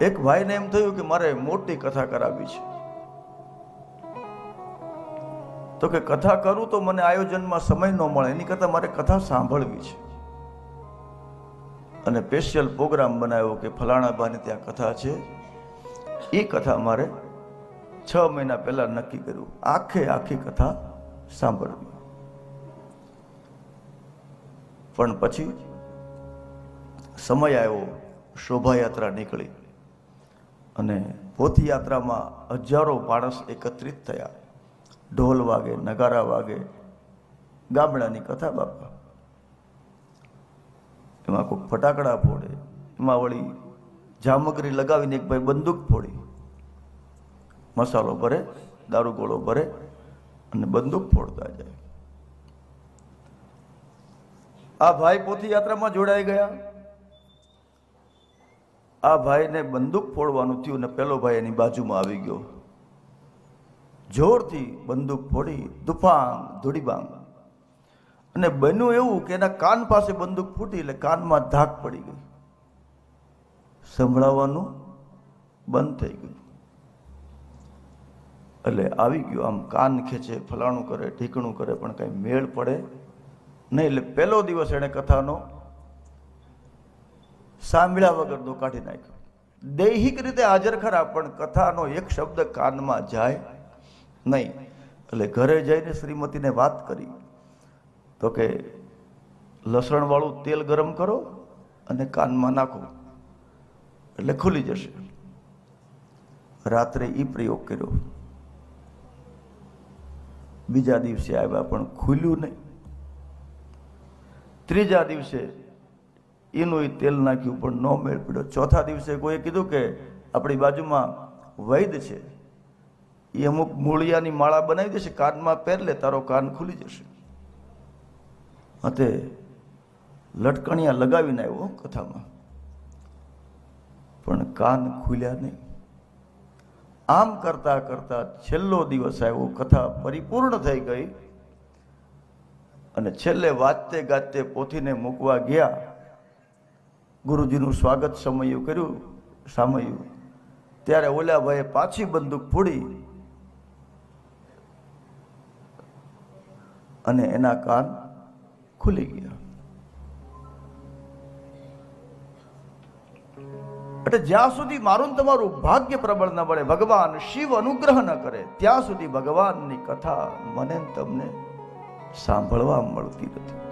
એક ભાઈને એમ થયું કે મારે મોટી કથા કરાવી છે. તો કે કથા કરું તો મને આયોજનમાં સમય ન મળે, એની કરતાં મારે કથા સાંભળવી છે. અને સ્પેશિયલ પ્રોગ્રામ બનાવ્યો કે ફલાણા ત્યાં કથા છે. એ કથા મારે છ મહિના પહેલા નક્કી કર્યું. આખે આખી કથા સાંભળવી. પણ પછી સમય આવ્યો, શોભાયાત્રા નીકળી. અને પોથયાત્રામાં હજારો માણસ એકત્રિત થયા. ઢોલ વાગે, નગારા વાગે, ગામડાની કથા બાપા એમાં કોઈ ફટાકડા ફોડે, એમાં વળી જામગરી લગાવીને એક ભાઈ બંદૂક ફોડી. મસાલો ભરે, દારૂ ગોળો ભરે અને બંદૂક ફોડતા જાય. આ ભાઈ પોથી યાત્રામાં જોડાઈ ગયા. આ ભાઈને બંદૂક ફોડવાનું થયું ને પેલો ભાઈ એની બાજુમાં આવી ગયો. જોરથી બંદૂક ફોડી, દુફાંગ ધૂડીબાંગ અને બન્યું એવું કે એના કાન પાસે બંદૂક ફૂટી એટલે કાનમાં ધાક પડી ગઈ. સંભળાવવાનું બંધ થઈ ગયું. એટલે આવી ગયું. આમ કાન ખેંચે, ફલાણું કરે, ઢીકણું કરે, પણ કંઈ મેળ પડે નહીં. એટલે પહેલો દિવસ એણે કથાનો સાંભળ્યા વગરનું કાઢી નાખ્યો. દૈહિક રીતે હાજર ખરા, પણ કથાનો એક શબ્દ કાનમાં જાય નહીં. એટલે ઘરે જઈને શ્રીમતીને વાત કરી. તો કે, લસણવાળું તેલ ગરમ કરો અને કાનમાં નાખો. એટલે ખુલી જશે. રાત્રે એ પ્રયોગ કર્યો. બીજા દિવસે આવ્યા પણ ખુલ્યું નહીં. ત્રીજા દિવસે એનું એ તેલ નાખ્યું, પણ ન મેળ પડ્યો. ચોથા દિવસે કોઈએ કીધું કે આપણી બાજુમાં વૈદ છે. એ અમુક મૂળિયાની માળા બનાવી દેશે, કાનમાં પહેરલે તારો કાન ખુલી જશે. હતે લટકણિયા લગાવીને આવ્યો કથામાં. પણ કાન ખુલ્યા નહીં. આમ કરતા કરતા છેલ્લો દિવસ આવ્યો, કથા પરિપૂર્ણ થઈ ગઈ અને છેલ્લે વાજતે ગાજતે પોથીને મૂકવા ગયા. ગુરુજીનું સ્વાગત સમયું કર્યું સામયું ત્યારે ઓલા ભાઈએ પાછી બંદૂક ફોડી અને એના કાન ખુલી ગયા. એટલે જ્યાં સુધી મારું તમારું ભાગ્ય પ્રબળ ન બળે ભગવાન શિવ અનુગ્રહ ન કરે, ત્યાં સુધી ભગવાનની કથા મને તમને સાંભળવા મળતી નથી.